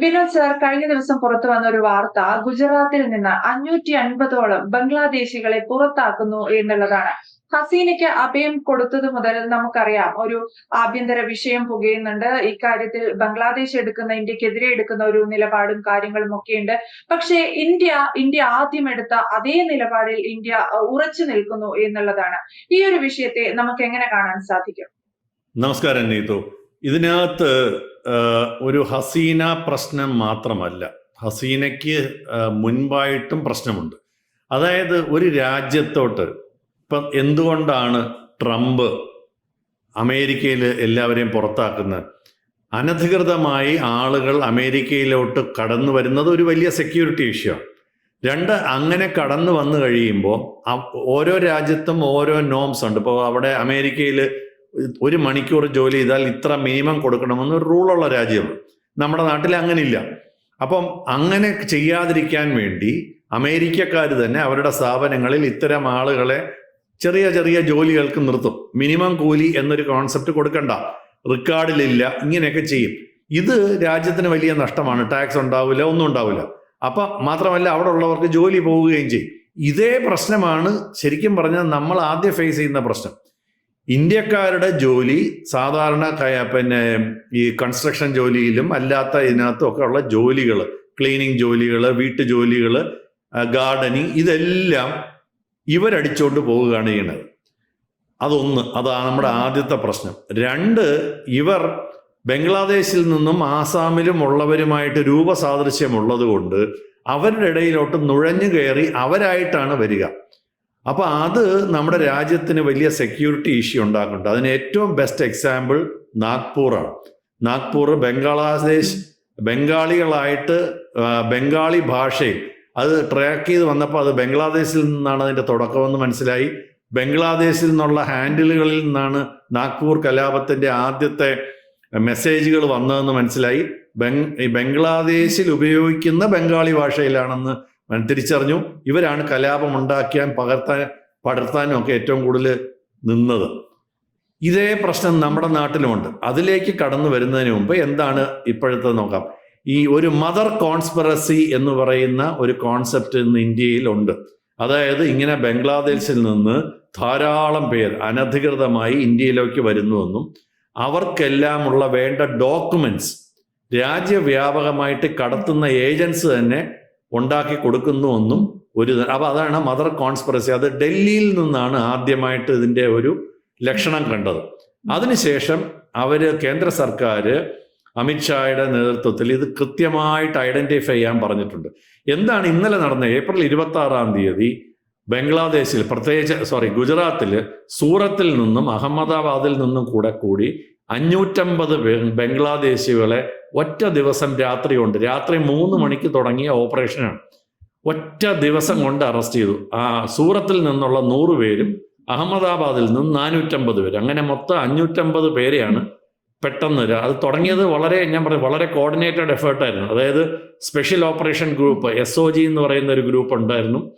Vinod sir കഴിഞ്ഞ ദിവസം പുറത്തു വന്ന ഒരു വാർത്ത ഗുജറാത്തിൽ നിന്ന് അഞ്ഞൂറ്റി അൻപതോളം ബംഗ്ലാദേശികളെ പുറത്താക്കുന്നു എന്നുള്ളതാണ്. ഹസീനയ്ക്ക് അഭയം കൊടുത്തത് മുതൽ നമുക്കറിയാം ഒരു ആഭ്യന്തര വിഷയം പുകയുന്നുണ്ട്. ഇക്കാര്യത്തിൽ ബംഗ്ലാദേശ് എടുക്കുന്ന ഇന്ത്യക്കെതിരെ എടുക്കുന്ന ഒരു നിലപാടും കാര്യങ്ങളും ഒക്കെയുണ്ട്. പക്ഷേ ഇന്ത്യ ഇന്ത്യ ആദ്യം എടുത്ത അതേ നിലപാടിൽ ഇന്ത്യ ഉറച്ചു നിൽക്കുന്നു എന്നുള്ളതാണ്. ഈ ഒരു വിഷയത്തെ നമുക്ക് എങ്ങനെ കാണാൻ സാധിക്കും? നമസ്കാരം നീതു. ഇതിനകത്ത് ഒരു ഹസീന പ്രശ്നം മാത്രമല്ല. ഹസീനയ്ക്ക് മുൻപായിട്ടും പ്രശ്നമുണ്ട്. അതായത് ഒരു രാജ്യത്തോട്ട് ഇപ്പം എന്തുകൊണ്ടാണ് ട്രംപ് അമേരിക്കയിൽ എല്ലാവരെയും പുറത്താക്കുന്നത്? അനധികൃതമായി ആളുകൾ അമേരിക്കയിലോട്ട് കടന്നു വരുന്നത് ഒരു വലിയ സെക്യൂരിറ്റി ഇഷ്യൂ ആണ്. രണ്ട് അങ്ങനെ കടന്നു വന്നു കഴിയുമ്പോൾ ഓരോ രാജ്യത്തും ഓരോ നോംസ് ഉണ്ട്. ഇപ്പോൾ അവിടെ അമേരിക്കയിൽ ഒരു മണിക്കൂർ ജോലി ചെയ്താൽ ഇത്ര മിനിമം കൊടുക്കണമെന്ന് ഒരു റൂളുള്ള രാജ്യമാണ് നമ്മുടെ നാട്ടിൽ അങ്ങനില്ല. അപ്പം അങ്ങനെ ചെയ്യാതിരിക്കാൻ വേണ്ടി അമേരിക്കക്കാർ തന്നെ അവരുടെ സ്ഥാപനങ്ങളിൽ ഇത്തരം ആളുകളെ ചെറിയ ചെറിയ ജോലികൾക്ക് നിർത്തും. മിനിമം കൂലി എന്നൊരു കോൺസെപ്റ്റ് കൊടുക്കണ്ട. റെക്കോർഡിലില്ല ഇങ്ങനെയൊക്കെ ചെയ്യും. ഇത് രാജ്യത്തിന് വലിയ നഷ്ടമാണ്. ടാക്സ് ഉണ്ടാവില്ല ഒന്നും ഉണ്ടാവില്ല. അപ്പം മാത്രമല്ല അവിടെ ഉള്ളവർക്ക് ജോലി പോവുകയും ചെയ്യും. ഇതേ പ്രശ്നമാണ് ശരിക്കും പറഞ്ഞാൽ നമ്മൾ ആദ്യം ഫേസ് ചെയ്യുന്ന പ്രശ്നം. ഇന്ത്യക്കാരുടെ ജോലി സാധാരണ പിന്നെ ഈ കൺസ്ട്രക്ഷൻ ജോലിയിലും അല്ലാത്ത ഇതിനകത്തും ഒക്കെ ഉള്ള ജോലികൾ ക്ലീനിങ് ജോലികൾ വീട്ടു ജോലികൾ ഗാർഡനിങ് ഇതെല്ലാം ഇവരടിച്ചോണ്ട് പോവുകയാണ് ചെയ്യുന്നത്. അതൊന്ന് അതാണ് നമ്മുടെ ആദ്യത്തെ പ്രശ്നം. രണ്ട് ഇവർ ബംഗ്ലാദേശിൽ നിന്നും ആസാമിലും ഉള്ളവരുമായിട്ട് രൂപസാദൃശ്യമുള്ളത് കൊണ്ട് അവരുടെ ഇടയിലോട്ട് നുഴഞ്ഞു കയറി അവരായിട്ടാണ് വരിക. അപ്പൊ അത് നമ്മുടെ രാജ്യത്തിന് വലിയ സെക്യൂരിറ്റി ഇഷ്യൂ ഉണ്ടാക്കുന്നുണ്ട്. അതിന് ഏറ്റവും ബെസ്റ്റ് എക്സാമ്പിൾ നാഗ്പൂറാണ്. നാഗ്പൂർ ബംഗ്ലാദേശ് ബംഗാളികളായിട്ട് ബംഗാളി ഭാഷയിൽ അത് ട്രാക്ക് ചെയ്ത് വന്നപ്പോൾ അത് ബംഗ്ലാദേശിൽ നിന്നാണ് അതിന്റെ തുടക്കമെന്ന് മനസ്സിലായി. ബംഗ്ലാദേശിൽ നിന്നുള്ള ഹാൻഡിലുകളിൽ നിന്നാണ് നാഗ്പൂർ കലാപത്തിന്റെ ആദ്യത്തെ മെസ്സേജുകൾ വന്നതെന്ന് മനസ്സിലായി. ബംഗ് ബംഗ്ലാദേശിൽ ഉപയോഗിക്കുന്ന ബംഗാളി ഭാഷയിലാണെന്ന് തിരിച്ചറിഞ്ഞു. ഇവരാണ് കലാപം ഉണ്ടാക്കിയാൻ പകർത്താൻ പടർത്താനും ഒക്കെ ഏറ്റവും കൂടുതൽ നിന്നത്. ഇതേ പ്രശ്നം നമ്മുടെ നാട്ടിലുമുണ്ട്. അതിലേക്ക് കടന്നു വരുന്നതിന് മുമ്പ് എന്താണ് ഇപ്പോഴത്തെ നോക്കാം. ഈ ഒരു മദർ കോൺസ്പിറസി എന്ന് പറയുന്ന ഒരു കോൺസെപ്റ്റ് ഇന്ന് ഇന്ത്യയിലുണ്ട് അതായത് ഇങ്ങനെ ബംഗ്ലാദേശിൽ നിന്ന് ധാരാളം പേർ അനധികൃതമായി ഇന്ത്യയിലേക്ക് വരുന്നുവെന്നും അവർക്കെല്ലാമുള്ള വേണ്ട ഡോക്യുമെന്റ്സ് രാജ്യവ്യാപകമായിട്ട് കടത്തുന്ന ഏജൻസ് തന്നെ ഉണ്ടാക്കി കൊടുക്കുന്നുവെന്നും ഒരു അപ്പൊ അതാണ് മദർ കോൺസ്പിറസി. അത് ഡൽഹിയിൽ നിന്നാണ് ആദ്യമായിട്ട് ഇതിന്റെ ഒരു ലക്ഷണം കണ്ടത്. അതിനുശേഷം അവർ കേന്ദ്ര സർക്കാർ അമിത്ഷായുടെ നേതൃത്വത്തിൽ ഇത് കൃത്യമായിട്ട് ഐഡന്റിഫൈ ചെയ്യാൻ പറഞ്ഞിട്ടുണ്ട്. എന്താണ് ഇന്നലെ നടന്ന ഏപ്രിൽ ഇരുപത്തി ആറാം തീയതി ബംഗ്ലാദേശിൽ പ്രത്യേകിച്ച് സോറി ഗുജറാത്തിൽ സൂറത്തിൽ നിന്നും അഹമ്മദാബാദിൽ നിന്നും കൂടെ കൂടി അഞ്ഞൂറ്റമ്പത് ബംഗ്ലാദേശികളെ ഒറ്റ ദിവസം രാത്രി കൊണ്ട് രാത്രി മൂന്ന് മണിക്ക് തുടങ്ങിയ ഓപ്പറേഷനാണ്. ഒറ്റ ദിവസം കൊണ്ട് അറസ്റ്റ് ചെയ്തു. ആ സൂറത്തിൽ നിന്നുള്ള നൂറ് പേരും അഹമ്മദാബാദിൽ നിന്ന് നാനൂറ്റമ്പത് പേര്. അങ്ങനെ മൊത്തം അഞ്ഞൂറ്റമ്പത് പേരെയാണ് പെട്ടെന്ന് അത് തുടങ്ങിയത് വളരെ ഞാൻ പറയും വളരെ കോർഡിനേറ്റഡ് എഫേർട്ടായിരുന്നു അതായത് special operation group S O G എന്ന് പറയുന്ന ഒരു ഗ്രൂപ്പ് ഉണ്ടായിരുന്നു.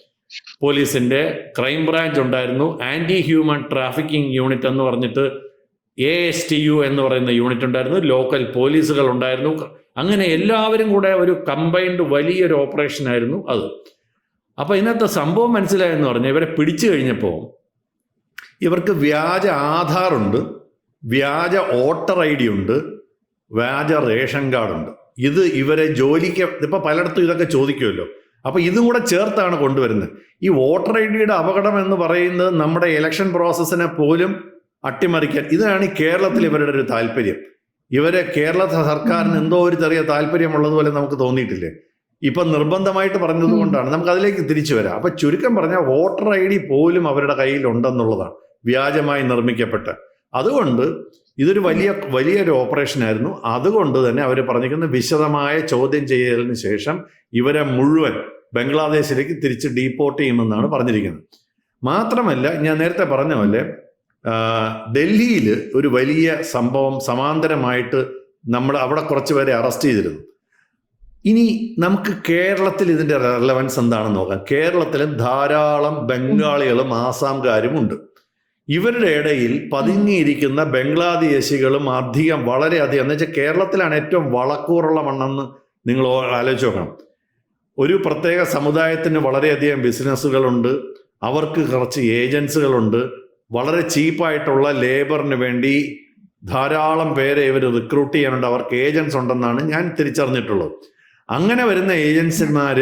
പോലീസിന്റെ ക്രൈം ബ്രാഞ്ച് ഉണ്ടായിരുന്നു. ആന്റി ഹ്യൂമൻ ട്രാഫിക്കിംഗ് യൂണിറ്റ് എന്ന് പറഞ്ഞിട്ട് എ എസ് ടി യു എന്ന് പറയുന്ന യൂണിറ്റ് ഉണ്ടായിരുന്നു. ലോക്കൽ പോലീസുകൾ ഉണ്ടായിരുന്നു. അങ്ങനെ എല്ലാവരും കൂടെ ഒരു കമ്പൈൻഡ് വലിയൊരു ഓപ്പറേഷൻ ആയിരുന്നു അത്. അപ്പോൾ ഇന്നത്തെ സംഭവം മനസ്സിലായെന്ന് പറഞ്ഞാൽ ഇവരെ പിടിച്ചു കഴിഞ്ഞപ്പോൾ ഇവർക്ക് വ്യാജ ആധാറുണ്ട് വ്യാജ വോട്ടർ ഐ ഡി ഉണ്ട് വ്യാജ റേഷൻ കാർഡുണ്ട് ഇത് ഇവരെ ജോലിക്ക് ഇപ്പൊ പലയിടത്തും ഇതൊക്കെ ചോദിക്കുമല്ലോ. അപ്പോൾ ഇതും കൂടെ ചേർത്താണ് കൊണ്ടുവരുന്നത്. ഈ വോട്ടർ ഐ ഡിയുടെ അപകടം എന്ന് പറയുന്നത് നമ്മുടെ ഇലക്ഷൻ പ്രോസസ്സിനെ പോലും അട്ടിമറിക്കാൻ. ഇതാണ് ഈ കേരളത്തിൽ ഇവരുടെ ഒരു താല്പര്യം. ഇവരെ കേരള സർക്കാരിന് എന്തോ ഒരു ചെറിയ താല്പര്യമുള്ളതുപോലെ നമുക്ക് തോന്നിയിട്ടില്ലേ? ഇപ്പൊ നിർബന്ധമായിട്ട് പറഞ്ഞത് കൊണ്ടാണ് നമുക്ക് അതിലേക്ക് തിരിച്ചു വരാം. അപ്പൊ ചുരുക്കം പറഞ്ഞാൽ വോട്ടർ ഐ ഡി പോലും അവരുടെ കയ്യിൽ ഉണ്ടെന്നുള്ളതാണ് വ്യാജമായി നിർമ്മിക്കപ്പെട്ട്. അതുകൊണ്ട് ഇതൊരു വലിയ വലിയൊരു ഓപ്പറേഷൻ ആയിരുന്നു അതുകൊണ്ട് തന്നെ അവർ പറഞ്ഞിരിക്കുന്ന വിശദമായ ചോദ്യം ചെയ്യലിന് ശേഷം ഇവരെ മുഴുവൻ ബംഗ്ലാദേശിലേക്ക് തിരിച്ച് ഡീപ്പോർട്ട് ചെയ്യുമെന്നാണ് പറഞ്ഞിരിക്കുന്നത്. മാത്രമല്ല ഞാൻ നേരത്തെ പറഞ്ഞ പോലെ ഡൽഹിയിൽ ഒരു വലിയ സംഭവം സമാന്തരമായിട്ട് നമ്മൾ അവിടെ കുറച്ച് പേരെ അറസ്റ്റ് ചെയ്തിരുന്നു. ഇനി നമുക്ക് കേരളത്തിൽ ഇതിന്റെ റെലവൻസ് എന്താണെന്ന് നോക്കാം. കേരളത്തിലും ധാരാളം ബംഗാളികളും ആസാംകാരും ഉണ്ട് ഇവരുടെ ഇടയിൽ പതുങ്ങിയിരിക്കുന്ന ബംഗ്ലാദേശികളും അധികം വളരെയധികം എന്ന് വെച്ചാൽ കേരളത്തിലാണ് ഏറ്റവും വളക്കൂറുള്ള മണ്ണെന്ന് നിങ്ങൾ ആലോചിച്ച് നോക്കണം. ഒരു പ്രത്യേക സമുദായത്തിന് വളരെയധികം ബിസിനസ്സുകളുണ്ട് അവർക്ക് കുറച്ച് ഏജൻസുകളുണ്ട് വളരെ ചീപ്പായിട്ടുള്ള ലേബറിന് വേണ്ടി ധാരാളം പേരെ ഇവർ റിക്രൂട്ട് ചെയ്യാനുണ്ട്. അവർക്ക് ഏജൻസ് ഉണ്ടെന്നാണ് ഞാൻ തിരിച്ചറിഞ്ഞിട്ടുള്ളത്. അങ്ങനെ വരുന്ന ഏജൻസിമാർ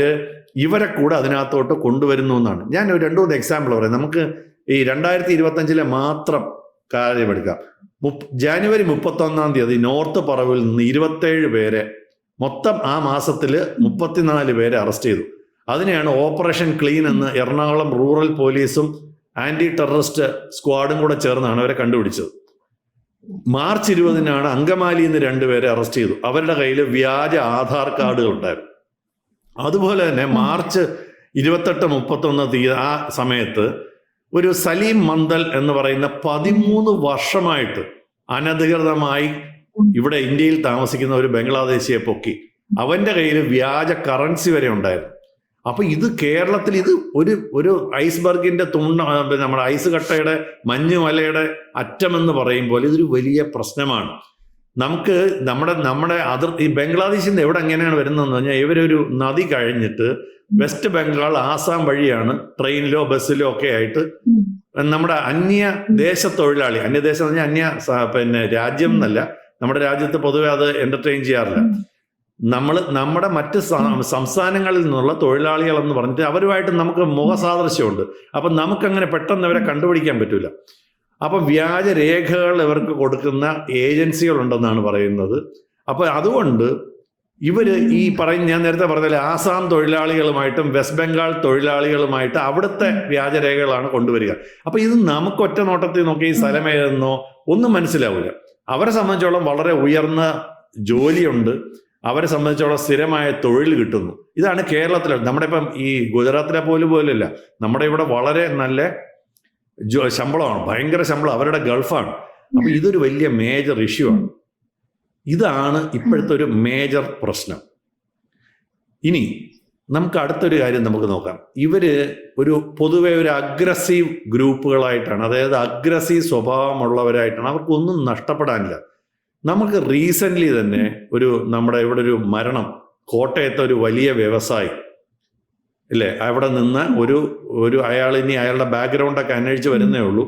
ഇവരെ കൂടെ അതിനകത്തോട്ട് കൊണ്ടുവരുന്നു എന്നാണ്. ഞാൻ ഒരു രണ്ടു മൂന്ന് എക്സാമ്പിൾ പറയാം. നമുക്ക് ഈ രണ്ടായിരത്തി ഇരുപത്തഞ്ചിലെ മാത്രം കാര്യമെടുക്കാം. മുപ്പ- ജാനുവരി മുപ്പത്തൊന്നാം തീയതി നോർത്ത് പറവിൽ നിന്ന് ഇരുപത്തേഴ് പേരെ മൊത്തം ആ മാസത്തിൽ മുപ്പത്തിനാല് പേരെ അറസ്റ്റ് ചെയ്തു. അതിനെയാണ് ഓപ്പറേഷൻ ക്ലീൻ എന്ന് എറണാകുളം റൂറൽ പോലീസും ആന്റി ടെററിസ്റ്റ് സ്ക്വാഡും കൂടെ ചേർന്നാണ് അവരെ കണ്ടുപിടിച്ചത്. മാർച്ച് ഇരുപതിനാണ് അങ്കമാലിയിൽ നിന്ന് രണ്ടുപേരെ അറസ്റ്റ് ചെയ്തു. അവരുടെ കയ്യിൽ വ്യാജ ആധാർ കാർഡുകൾ ഉണ്ടായിരുന്നു. അതുപോലെ തന്നെ മാർച്ച് ഇരുപത്തെട്ട് മുപ്പത്തൊന്ന് തീയതി ആ സമയത്ത് ഒരു സലീം മന്ദൽ എന്ന് പറയുന്ന പതിമൂന്ന് വർഷമായിട്ട് അനധികൃതമായി ഇവിടെ ഇന്ത്യയിൽ താമസിക്കുന്ന ഒരു ബംഗ്ലാദേശിയെ പൊക്കി. അവന്റെ കയ്യിൽ വ്യാജ കറൻസി വരെ ഉണ്ടായിരുന്നു. അപ്പൊ ഇത് കേരളത്തിൽ ഇത് ഒരു ഒരു ഐസ്ബർഗിന്റെ തുണ്ട നമ്മുടെ ഐസ് കട്ടയുടെ മഞ്ഞുമലയുടെ അറ്റമെന്ന് പറയുമ്പോൾ ഇതൊരു വലിയ പ്രശ്നമാണ്. നമുക്ക് നമ്മുടെ നമ്മുടെ അതിർ ഈ ബംഗ്ലാദേശിൽ നിന്ന് എവിടെ എങ്ങനെയാണ് വരുന്നതെന്ന് പറഞ്ഞാൽ ഇവരൊരു നദി കഴിഞ്ഞിട്ട് വെസ്റ്റ് ബംഗാൾ ആസാം വഴിയാണ് ട്രെയിനിലോ ബസ്സിലോ ഒക്കെ ആയിട്ട് നമ്മുടെ അന്യ ദേശ തൊഴിലാളി അന്യദേശം പറഞ്ഞാൽ അന്യ പിന്നെ രാജ്യം എന്നല്ല നമ്മുടെ രാജ്യത്ത് പൊതുവെ അത് എന്റർടൈൻ ചെയ്യാറില്ല. നമ്മൾ നമ്മുടെ മറ്റ് സംസ്ഥാനങ്ങളിൽ നിന്നുള്ള തൊഴിലാളികൾ എന്ന് പറഞ്ഞിട്ട് അവരുമായിട്ട് നമുക്ക് മുഖസാദൃശ്യമുണ്ട്. അപ്പം നമുക്കങ്ങനെ പെട്ടെന്ന് അവരെ കണ്ടുപിടിക്കാൻ പറ്റില്ല അപ്പം വ്യാജ രേഖകൾ ഇവർക്ക് കൊടുക്കുന്ന ഏജൻസികളുണ്ടെന്നാണ് പറയുന്നത്. അപ്പോൾ അതുകൊണ്ട് ഇവർ ഈ പറയുന്ന ഞാൻ നേരത്തെ പറഞ്ഞ ആസാം തൊഴിലാളികളുമായിട്ടും വെസ്റ്റ് ബംഗാൾ തൊഴിലാളികളുമായിട്ട് അവിടുത്തെ വ്യാജരേഖകളാണ് കൊണ്ടുവരിക. അപ്പോൾ ഇത് നമുക്ക് ഒറ്റ നോട്ടത്തിൽ നോക്കി ഈ സ്ഥലം ഏതെന്നോ ഒന്നും മനസ്സിലാവില്ല അവരെ സംബന്ധിച്ചോളം വളരെ ഉയർന്ന ജോലിയുണ്ട്. അവരെ സംബന്ധിച്ചോളം സ്ഥിരമായ തൊഴിൽ കിട്ടുന്നു. ഇതാണ് കേരളത്തിൽ നമ്മുടെ ഇപ്പം ഈ ഗുജറാത്തിലെ പോലും പോലല്ല നമ്മുടെ ഇവിടെ വളരെ നല്ല ശമ്പളമാണ് ഭയങ്കര ശമ്പളം അവരുടെ ഗൾഫാണ്. അപ്പൊ ഇതൊരു വലിയ മേജർ ഇഷ്യൂ ആണ്. ഇതാണ് ഇപ്പോഴത്തെ ഒരു മേജർ പ്രശ്നം. ഇനി നമുക്ക് അടുത്തൊരു കാര്യം നമുക്ക് നോക്കാം. ഇവർ ഒരു പൊതുവെ ഒരു അഗ്രസീവ് ഗ്രൂപ്പുകളായിട്ടാണ് അതായത് അഗ്രസീവ് സ്വഭാവമുള്ളവരായിട്ടാണ്. അവർക്കൊന്നും നഷ്ടപ്പെടാനില്ല. നമുക്ക് റീസെന്റ്ലി തന്നെ ഒരു നമ്മുടെ ഇവിടെ ഒരു മരണം കോട്ടയത്തെ ഒരു വലിയ വ്യവസായി അല്ലേ അവിടെ നിന്ന് ഒരു ഒരു അയാൾ ഇനി അയാളുടെ ബാക്ക്ഗ്രൗണ്ടൊക്കെ അന്വേഷിച്ച് വരുന്നേ ഉള്ളൂ.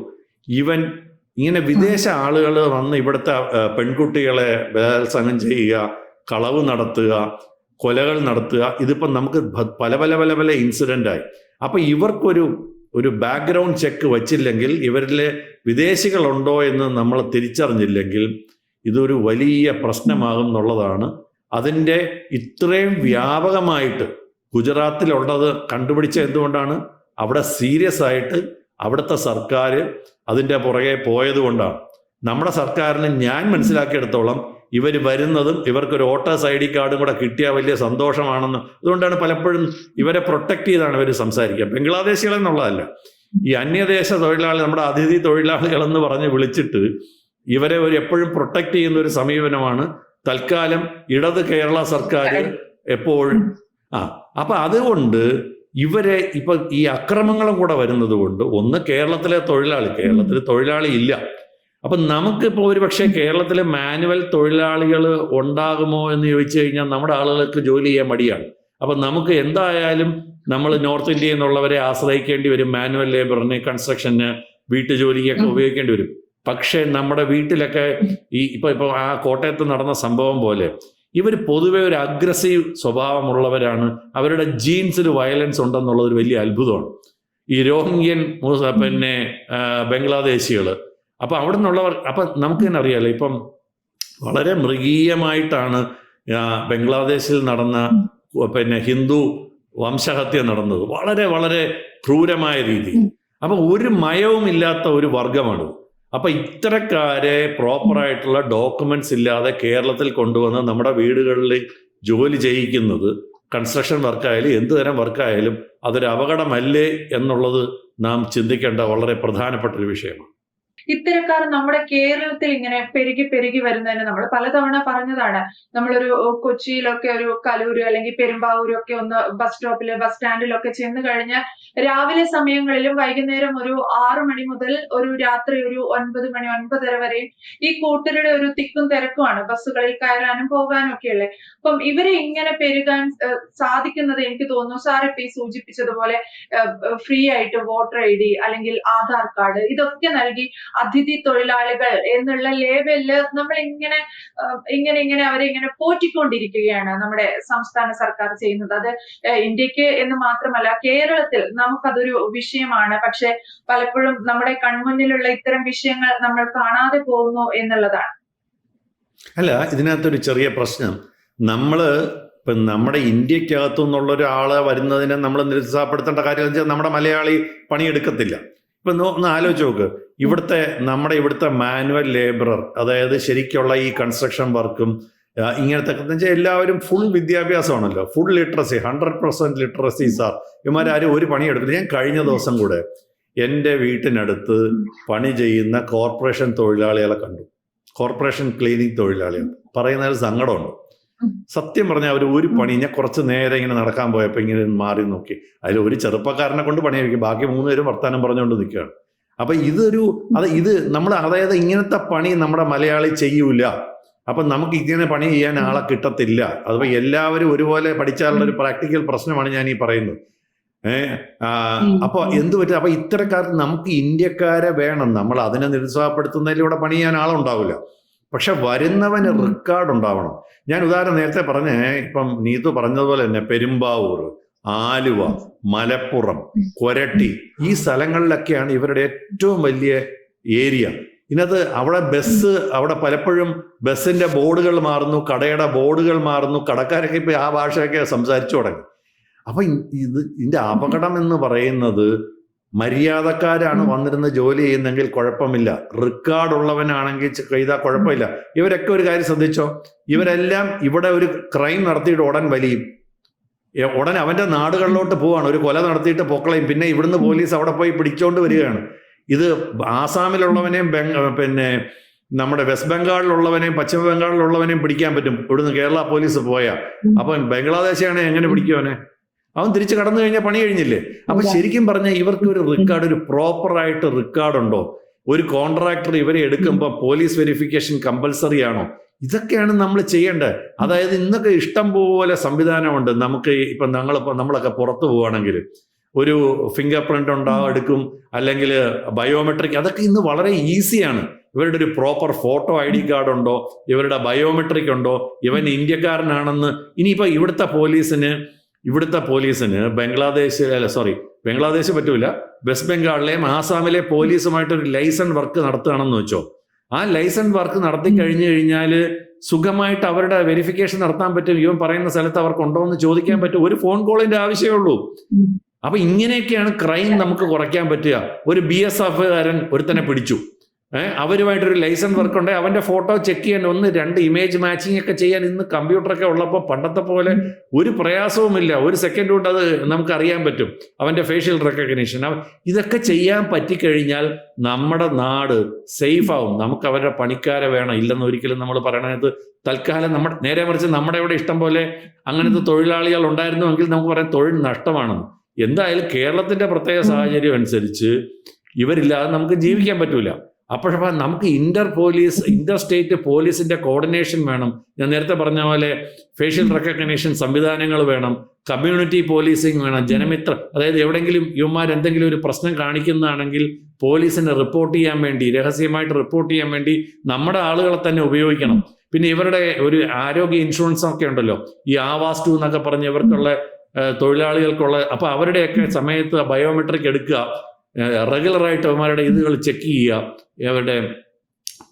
ഇവൻ ഇങ്ങനെ വിദേശ ആളുകൾ വന്ന് ഇവിടുത്തെ പെൺകുട്ടികളെ ബലാത്സംഗം ചെയ്യുക കളവ് നടത്തുക കൊലകൾ നടത്തുക ഇതിപ്പം നമുക്ക് പല പല പല പല ഇൻസിഡന്റ് ആയി. അപ്പം ഇവർക്കൊരു ഒരു ബാക്ക്ഗ്രൗണ്ട് ചെക്ക് വച്ചില്ലെങ്കിൽ ഇവരിലെ വിദേശികളുണ്ടോ എന്ന് നമ്മൾ തിരിച്ചറിഞ്ഞില്ലെങ്കിൽ ഇതൊരു വലിയ പ്രശ്നമാകും എന്നുള്ളതാണ് അതിന്റെ ഇത്രയും വ്യാപകമായിട്ട് ഗുജറാത്തിലുള്ളത് കണ്ടുപിടിച്ച എന്തുകൊണ്ടാണ്? അവിടെ സീരിയസ് ആയിട്ട് അവിടുത്തെ സർക്കാർ അതിന്റെ പുറകെ പോയത് കൊണ്ടാണ്. നമ്മുടെ സർക്കാരിന് ഞാൻ മനസ്സിലാക്കിയെടുത്തോളം ഇവർ വരുന്നതും ഇവർക്കൊരു വോട്ടേഴ്സ് ഐ ഡി കാർഡും കൂടെ കിട്ടിയാൽ വലിയ സന്തോഷമാണെന്ന്. അതുകൊണ്ടാണ് പലപ്പോഴും ഇവരെ പ്രൊട്ടക്ട് ചെയ്താണ് ഇവർ സംസാരിക്കുക. ബംഗ്ലാദേശികളെന്നുള്ളതല്ല. ഈ അന്യദേശ തൊഴിലാളി നമ്മുടെ അതിഥി തൊഴിലാളികളെന്ന് പറഞ്ഞ് വിളിച്ചിട്ട് ഇവരെ ഒരു എപ്പോഴും പ്രൊട്ടക്ട് ചെയ്യുന്ന ഒരു സമീപനമാണ്. തൽക്കാലം ഇടത് കേരള സർക്കാർ എപ്പോഴും ആ അപ്പൊ അതുകൊണ്ട് ഇവരെ ഇപ്പൊ ഈ അക്രമങ്ങളും കൂടെ വരുന്നത് കൊണ്ട് ഒന്ന് കേരളത്തിലെ തൊഴിലാളി കേരളത്തിൽ തൊഴിലാളി ഇല്ല. അപ്പൊ ഒരു പക്ഷെ കേരളത്തിലെ മാനുവൽ തൊഴിലാളികൾ ഉണ്ടാകുമോ എന്ന് ചോദിച്ചു കഴിഞ്ഞാൽ നമ്മുടെ ആളുകൾക്ക് ജോലി ചെയ്യാൻ മടിയാണ്. അപ്പൊ നമുക്ക് എന്തായാലും നമ്മൾ നോർത്ത് ഇന്ത്യയിൽ നിന്നുള്ളവരെ ആശ്രയിക്കേണ്ടി വരും. മാനുവൽ ലേബറിന് കൺസ്ട്രക്ഷന് വീട്ടുജോലിക്കൊക്കെ. ഉപയോഗിക്കേണ്ടി വരും. പക്ഷേ നമ്മുടെ വീട്ടിലൊക്കെ ഈ ഇപ്പൊ ഇപ്പൊ ആ കോട്ടയത്ത് നടന്ന സംഭവം പോലെ ഇവർ പൊതുവെ ഒരു അഗ്രസീവ് സ്വഭാവമുള്ളവരാണ്. അവരുടെ ജീൻസിൽ വയലൻസ് ഉണ്ടെന്നുള്ളത് ഒരു വലിയ അത്ഭുതമാണ്. ഈ രോഹിംഗ്യൻ പിന്നെ ബംഗ്ലാദേശികൾ അപ്പൊ അവിടെ നിന്നുള്ളവർ അപ്പൊ നമുക്ക് തന്നെ അറിയാലോ ഇപ്പം വളരെ മൃഗീയമായിട്ടാണ് ബംഗ്ലാദേശിൽ നടന്ന പിന്നെ ഹിന്ദു വംശഹത്യ നടന്നത്. വളരെ വളരെ ക്രൂരമായ രീതി അപ്പൊ ഒരു മയവും ഇല്ലാത്ത ഒരു വർഗമാണ് അപ്പൊ ഇത്തരക്കാരെ പ്രോപ്പറായിട്ടുള്ള ഡോക്യുമെന്റ്സ് ഇല്ലാതെ കേരളത്തിൽ കൊണ്ടുവന്ന് നമ്മുടെ വീടുകളിൽ ജോലി ചെയ്യിക്കുന്നത് കൺസ്ട്രക്ഷൻ വർക്കായാലും എന്ത് തരം വർക്കായാലും അതൊരു അപകടമല്ലേ എന്നുള്ളത് നാം ചിന്തിക്കേണ്ട വളരെ പ്രധാനപ്പെട്ട ഒരു വിഷയമാണ്. ഇത്തരക്കാർ നമ്മുടെ കേരളത്തിൽ ഇങ്ങനെ പെരുകി പെരുകി വരുന്നതിന് നമ്മൾ പലതവണ പറഞ്ഞതാണ്. നമ്മളൊരു കൊച്ചിയിലൊക്കെ ഒരു കലൂര് അല്ലെങ്കിൽ പെരുമ്പാവൂരും ഒക്കെ ഒന്ന് ബസ് സ്റ്റോപ്പിൽ ബസ് സ്റ്റാൻഡിലൊക്കെ ചെന്ന് കഴിഞ്ഞാൽ രാവിലെ സമയങ്ങളിലും വൈകുന്നേരം ഒരു ആറു മണി മുതൽ ഒരു രാത്രി ഒരു ഒൻപത് മണി ഒൻപതര വരെയും ഈ കൂട്ടരുടെ ഒരു തിക്കും തിരക്കുമാണ്. ബസ്സുകളിൽ കയറാനും പോകാനും ഒക്കെ ഉള്ളത് അപ്പം ഇവരെ ഇങ്ങനെ പെരുകാൻ സാധിക്കുന്നത് എനിക്ക് തോന്നുന്നു. ഈ സൂചിപ്പിച്ചതുപോലെ ഫ്രീ ആയിട്ട് വോട്ടർ ഐ ഡി അല്ലെങ്കിൽ ആധാർ കാർഡ് ഇതൊക്കെ നൽകി അതിഥി തൊഴിലാളികൾ എന്നുള്ള ലേബലിൽ നമ്മൾ ഇങ്ങനെ ഇങ്ങനെ ഇങ്ങനെ അവരെ ഇങ്ങനെ പോറ്റിക്കൊണ്ടിരിക്കുകയാണ് നമ്മുടെ സംസ്ഥാന സർക്കാർ ചെയ്യുന്നത്. അത് ഇന്ത്യയ്ക്ക് എന്ന് മാത്രമല്ല കേരളത്തിൽ നമുക്കതൊരു വിഷയമാണ്. പക്ഷെ പലപ്പോഴും നമ്മുടെ കൺമുന്നിലുള്ള ഇത്തരം വിഷയങ്ങൾ നമ്മൾ കാണാതെ പോകുന്നു എന്നുള്ളതാണ്. അല്ല ഇതിനകത്തൊരു ചെറിയ പ്രശ്നം. നമ്മൾ ഇപ്പം നമ്മുടെ ഇന്ത്യക്കകത്തു നിന്നുള്ള ഒരാൾ വരുന്നതിനെ നമ്മൾ നിരുത്സാഹപ്പെടുത്തേണ്ട കാര്യം നമ്മുടെ മലയാളി പണിയെടുക്കത്തില്ല. ഇപ്പൊ ഒന്ന് ആലോചിച്ച് നോക്ക്. ഇവിടുത്തെ നമ്മുടെ ഇവിടുത്തെ മാനുവൽ ലേബറർ അതായത് ശരിക്കുള്ള ഈ കൺസ്ട്രക്ഷൻ വർക്കും ഇങ്ങനത്തെ വെച്ചാൽ എല്ലാവരും full വിദ്യാഭ്യാസമാണല്ലോ. Full literacy hundred percent literacy sir ഇവന്മാരും ഒരു പണി എടുത്തില്ല. ഞാൻ കഴിഞ്ഞ ദിവസം കൂടെ എന്റെ വീട്ടിനടുത്ത് പണി ചെയ്യുന്ന കോർപ്പറേഷൻ തൊഴിലാളികളെ കണ്ടു. കോർപ്പറേഷൻ ക്ലീനിങ് തൊഴിലാളികൾ. പറയുന്നതിൽ സങ്കടമുണ്ട്. സത്യം പറഞ്ഞാൽ അവർ ഒരു പണി ഞാൻ കുറച്ച് നേരെ ഇങ്ങനെ നടക്കാൻ പോയപ്പോൾ ഇങ്ങനെ മാറി നോക്കി. അതിൽ ഒരു ചെറുപ്പക്കാരനെ കൊണ്ട് പണിയായിരിക്കും. ബാക്കി മൂന്ന് പേരും വർത്താനം പറഞ്ഞുകൊണ്ട് നിൽക്കുകയാണ്. അപ്പൊ ഇതൊരു അത് ഇത് നമ്മൾ അതായത് ഇങ്ങനത്തെ പണി നമ്മുടെ മലയാളി ചെയ്യൂല. അപ്പൊ നമുക്ക് ഇങ്ങനെ പണി ചെയ്യാൻ ആളെ കിട്ടത്തില്ല. അതിപ്പോ എല്ലാവരും ഒരുപോലെ പഠിച്ചാലുള്ള ഒരു പ്രാക്ടിക്കൽ പ്രശ്നമാണ് ഞാൻ ഈ പറയുന്നത്. ഏഹ് അപ്പൊ എന്ത് പറ്റും? അപ്പൊ ഇത്തരക്കാർക്ക് നമുക്ക് ഇന്ത്യക്കാരെ വേണം. നമ്മൾ അതിനെ നിരുത്സാഹപ്പെടുത്തുന്നതിലൂടെ പണി ചെയ്യാൻ ആളുണ്ടാവില്ല. പക്ഷെ വരുന്നവന്. റെക്കോർഡ് ഉണ്ടാവണം. ഞാൻ ഉദാഹരണം നേരത്തെ പറഞ്ഞേ ഇപ്പം നീതു പറഞ്ഞതുപോലെ തന്നെ പെരുമ്പാവൂർ ആലുവ മലപ്പുറം കൊരട്ടി ഈ സ്ഥലങ്ങളിലൊക്കെയാണ് ഇവരുടെ ഏറ്റവും വലിയ ഏരിയ. ഇതിനകത്ത് അവിടെ ബസ് അവിടെ പലപ്പോഴും ബസ്സിന്റെ ബോർഡുകൾ മാറുന്നു കടയുടെ ബോർഡുകൾ മാറുന്നു കടക്കാരൊക്കെ ഇപ്പൊ ആ ഭാഷയൊക്കെ സംസാരിച്ചു തുടങ്ങി. അപ്പൊ ഇത് ഇതിന്റെ അപകടം എന്ന് പറയുന്നത് മര്യാദക്കാരാണ്. വന്നിരുന്ന് ജോലി ചെയ്യുന്നെങ്കിൽ കുഴപ്പമില്ല. റിക്കാർഡ് ഉള്ളവനാണെങ്കിൽ ചെ- ചെയ്താൽ കുഴപ്പമില്ല. ഇവരൊക്കെ ഒരു കാര്യം ശ്രദ്ധിച്ചോ? ഇവരെല്ലാം ഇവിടെ ഒരു ക്രൈം നടത്തിയിട്ട് ഉടൻ വലിയും. ഉടൻ അവന്റെ നാടുകളിലോട്ട് പോവാണ്. ഒരു കൊല നടത്തിയിട്ട് പൊക്കളയും. പിന്നെ ഇവിടുന്ന് പോലീസ് അവിടെ പോയി പിടിച്ചോണ്ട് വരികയാണ്. ഇത് ആസാമിലുള്ളവനെയും ബംഗ പിന്നെ നമ്മുടെ വെസ്റ്റ് ബംഗാളിലുള്ളവനെയും പശ്ചിമ ബംഗാളിലുള്ളവനെയും പിടിക്കാൻ പറ്റും. ഇവിടുന്ന് കേരള പോലീസ് പോയാ. അപ്പം ബംഗ്ലാദേശാണ് എങ്ങനെ പിടിക്കുവനെ അവൻ തിരിച്ച് കടന്നു കഴിഞ്ഞാൽ പണി കഴിഞ്ഞില്ലേ? അപ്പൊ ശരിക്കും പറഞ്ഞാൽ ഇവർക്ക് ഒരു റെക്കോർഡ് ഒരു പ്രോപ്പർ ആയിട്ട് റെക്കോർഡ് ഉണ്ടോ? ഒരു കോൺട്രാക്ടർ ഇവരെ എടുക്കുമ്പോൾ പോലീസ് വെരിഫിക്കേഷൻ കമ്പൽസറി ആണോ? ഇതൊക്കെയാണ് നമ്മൾ ചെയ്യേണ്ടത്. അതായത് ഇന്നൊക്കെ ഇഷ്ടം പോലെ സംവിധാനമുണ്ട്. നമുക്ക് ഇപ്പൊ ഞങ്ങളിപ്പോ നമ്മളൊക്കെ പുറത്തു പോവുകയാണെങ്കിൽ ഒരു ഫിംഗർ പ്രിന്റ് ഉണ്ടാവും എടുക്കും അല്ലെങ്കിൽ ബയോമെട്രിക് അതൊക്കെ ഇന്ന് വളരെ ഈസിയാണ് ഇവരുടെ ഒരു proper photo I D card ഉണ്ടോ? ഇവരുടെ ബയോമെട്രിക് ഉണ്ടോ? ഇവൻ ഇന്ത്യക്കാരനാണെന്ന്. ഇനിയിപ്പോ ഇവിടുത്തെ പോലീസിന് ഇവിടുത്തെ പോലീസിന് ബംഗ്ലാദേശ് അല്ല സോറി ബംഗ്ലാദേശ് പറ്റൂല. വെസ്റ്റ് ബംഗാളിലെയും ആസാമിലെ പോലീസുമായിട്ട് ഒരു ലൈസൺ വർക്ക് നടത്തുകയാണെന്ന് വെച്ചോ. ആ ലൈസൺ വർക്ക് നടത്തി കഴിഞ്ഞു കഴിഞ്ഞാൽ സുഖമായിട്ട് അവരുടെ വെരിഫിക്കേഷൻ നടത്താൻ പറ്റും. ഇവൻ പറയുന്ന സ്ഥലത്ത് അവർക്ക് ഉണ്ടോ എന്ന് ചോദിക്കാൻ പറ്റും. ഒരു ഫോൺ കോളിന്റെ ആവശ്യമേ ഉള്ളൂ. അപ്പൊ ഇങ്ങനെയൊക്കെയാണ് ക്രൈം നമുക്ക് കുറയ്ക്കാൻ പറ്റുക. ഒരു ബി എസ് എഫുകാരൻ ഒരുത്തനെ പിടിച്ചു. അവരുമായിട്ടൊരു ലൈസൻസ് വർക്ക് ഉണ്ട്. അവന്റെ ഫോട്ടോ ചെക്ക് ചെയ്യാൻ ഒന്ന് രണ്ട് ഇമേജ് മാച്ചിങ് ഒക്കെ ചെയ്യാൻ ഇന്ന് കമ്പ്യൂട്ടറൊക്കെ ഉള്ളപ്പോൾ പണ്ടത്തെ പോലെ ഒരു പ്രയാസവുമില്ല ഒരു സെക്കൻഡ് കൊണ്ട് അത് നമുക്ക് അറിയാൻ പറ്റും. അവന്റെ ഫേഷ്യൽ റെക്കഗ്നീഷൻ ഇതൊക്കെ ചെയ്യാൻ പറ്റിക്കഴിഞ്ഞാൽ നമ്മുടെ നാട് സേഫ് ആവും. നമുക്ക് അവരുടെ പണിക്കാരെ വേണം. ഇല്ലെന്ന് ഒരിക്കലും നമ്മൾ പറയണത് തൽക്കാലം നമ്മുടെ നേരെ മറിച്ച് നമ്മുടെ ഇവിടെ ഇഷ്ടം പോലെ അങ്ങനത്തെ തൊഴിലാളികൾ ഉണ്ടായിരുന്നുവെങ്കിൽ നമുക്ക് പറയാം തൊഴിൽ നഷ്ടമാണെന്ന്. എന്തായാലും കേരളത്തിന്റെ പ്രത്യേക സാഹചര്യം അനുസരിച്ച് ഇവരില്ലാതെ നമുക്ക് ജീവിക്കാൻ പറ്റൂല. അപ്പോഴപ്പോൾ നമുക്ക് ഇന്റർ പോലീസ് ഇന്റർ സ്റ്റേറ്റ് പോലീസിന്റെ കോർഡിനേഷൻ വേണം. ഞാൻ നേരത്തെ പറഞ്ഞ പോലെ ഫേഷ്യൽ റെക്കഗ്നേഷൻ സംവിധാനങ്ങൾ വേണം. കമ്മ്യൂണിറ്റി പോലീസിങ് വേണം. ജനമിത്ര അതായത് എവിടെയെങ്കിലും യുവമാർ എന്തെങ്കിലും ഒരു പ്രശ്നം കാണിക്കുന്നതാണെങ്കിൽ പോലീസിനെ റിപ്പോർട്ട് ചെയ്യാൻ വേണ്ടി രഹസ്യമായിട്ട് റിപ്പോർട്ട് ചെയ്യാൻ വേണ്ടി നമ്മുടെ ആളുകളെ തന്നെ ഉപയോഗിക്കണം. പിന്നെ ഇവരുടെ ഒരു ആരോഗ്യ ഇൻഷുറൻസ് ഒക്കെ ഉണ്ടല്ലോ. ഈ ആവാസ് ടു എന്നൊക്കെ പറഞ്ഞ് ഇവർക്കുള്ള തൊഴിലാളികൾക്കുള്ള അപ്പൊ അവരുടെയൊക്കെ സമയത്ത് ബയോമെട്രിക് എടുക്കുക. റെഗുലറായിട്ട് അവന്മാരുടെ ഇതുകൾ ചെക്ക് ചെയ്യുക. അവരുടെ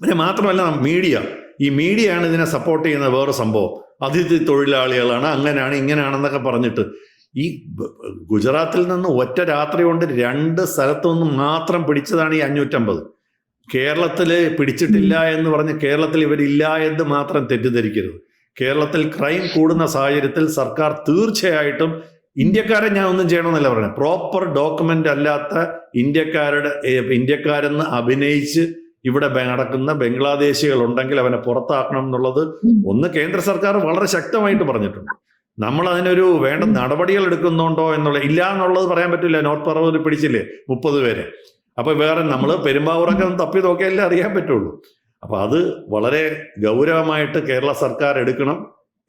പിന്നെ മാത്രമല്ല മീഡിയ ഈ മീഡിയയാണ് ഇതിനെ സപ്പോർട്ട് ചെയ്യുന്ന വേറെ സംഭവം. അതിഥി തൊഴിലാളികളാണ് അങ്ങനെയാണ് ഇങ്ങനെയാണെന്നൊക്കെ പറഞ്ഞിട്ട്. ഈ ഗുജറാത്തിൽ നിന്ന് ഒറ്റ രാത്രി കൊണ്ട് രണ്ട് സ്ഥലത്തു നിന്ന് മാത്രം പിടിച്ചതാണ് ഈ അഞ്ഞൂറ്റമ്പത്. കേരളത്തിൽ പിടിച്ചിട്ടില്ല എന്ന് പറഞ്ഞ് കേരളത്തിൽ ഇവരില്ല എന്ന് മാത്രം തെറ്റിദ്ധരിക്കരുത്. കേരളത്തിൽ ക്രൈം കൂടുന്ന സാഹചര്യത്തിൽ സർക്കാർ തീർച്ചയായിട്ടും ഇന്ത്യക്കാരെ ഞാൻ ഒന്നും ചെയ്യണമെന്നല്ല പറയുന്നത്. പ്രോപ്പർ ഡോക്യുമെന്റ് അല്ലാത്ത ഇന്ത്യക്കാരുടെ ഇന്ത്യക്കാരെന്ന് അഭിനയിച്ച് ഇവിടെ നടക്കുന്ന ബംഗ്ലാദേശികൾ ഉണ്ടെങ്കിൽ അവനെ പുറത്താക്കണം എന്നുള്ളത് ഒന്ന് കേന്ദ്ര സർക്കാർ വളരെ ശക്തമായിട്ട് പറഞ്ഞിട്ടുണ്ട്. നമ്മൾ അതിനൊരു വേണ്ട നടപടികൾ എടുക്കുന്നുണ്ടോ എന്നുള്ള ഇല്ല എന്നുള്ളത് പറയാൻ പറ്റില്ല. നോർത്ത് പറവൂർ പിടിച്ചില്ലേ? മുപ്പത് പേരെ. അപ്പൊ വേറെ നമ്മൾ പെരുമ്പാവൂറൊക്കെ തപ്പി നോക്കിയാലേ അറിയാൻ പറ്റുള്ളൂ. അപ്പൊ അത് വളരെ ഗൗരവമായിട്ട് കേരള സർക്കാർ എടുക്കണം.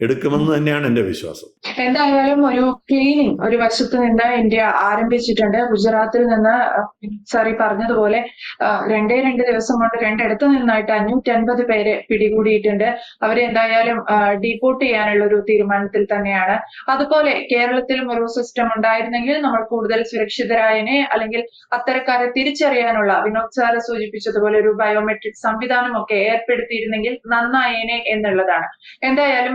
എടുക്കുമെന്ന് തന്നെയാണ് എന്റെ വിശ്വാസം. എന്തായാലും ഒരു ക്ലീനിങ് ഒരു വശത്ത് നിന്ന് ഇന്ത്യ ആരംഭിച്ചിട്ടുണ്ട്. ഗുജറാത്തിൽ നിന്ന് സാറി പറഞ്ഞതുപോലെ രണ്ടേ രണ്ട് ദിവസം കൊണ്ട് രണ്ടിടത്ത് നിന്നായിട്ട് അഞ്ഞൂറ്റി അൻപത് പേരെ പിടികൂടിയിട്ടുണ്ട്. അവരെ എന്തായാലും ഡീപ്പോർട്ട് ചെയ്യാനുള്ള ഒരു തീരുമാനത്തിൽ തന്നെയാണ്. അതുപോലെ കേരളത്തിലും ഒരു സിസ്റ്റം ഉണ്ടായിരുന്നെങ്കിൽ നമ്മൾ കൂടുതൽ സുരക്ഷിതരായനെ അല്ലെങ്കിൽ അത്തരക്കാരെ തിരിച്ചറിയാനുള്ള വിനോദ് സാറ് സൂചിപ്പിച്ചതുപോലെ ഒരു ബയോമെട്രിക് സംവിധാനമൊക്കെ ഏർപ്പെടുത്തിയിരുന്നെങ്കിൽ നന്നായേനെ എന്നുള്ളതാണ്. എന്തായാലും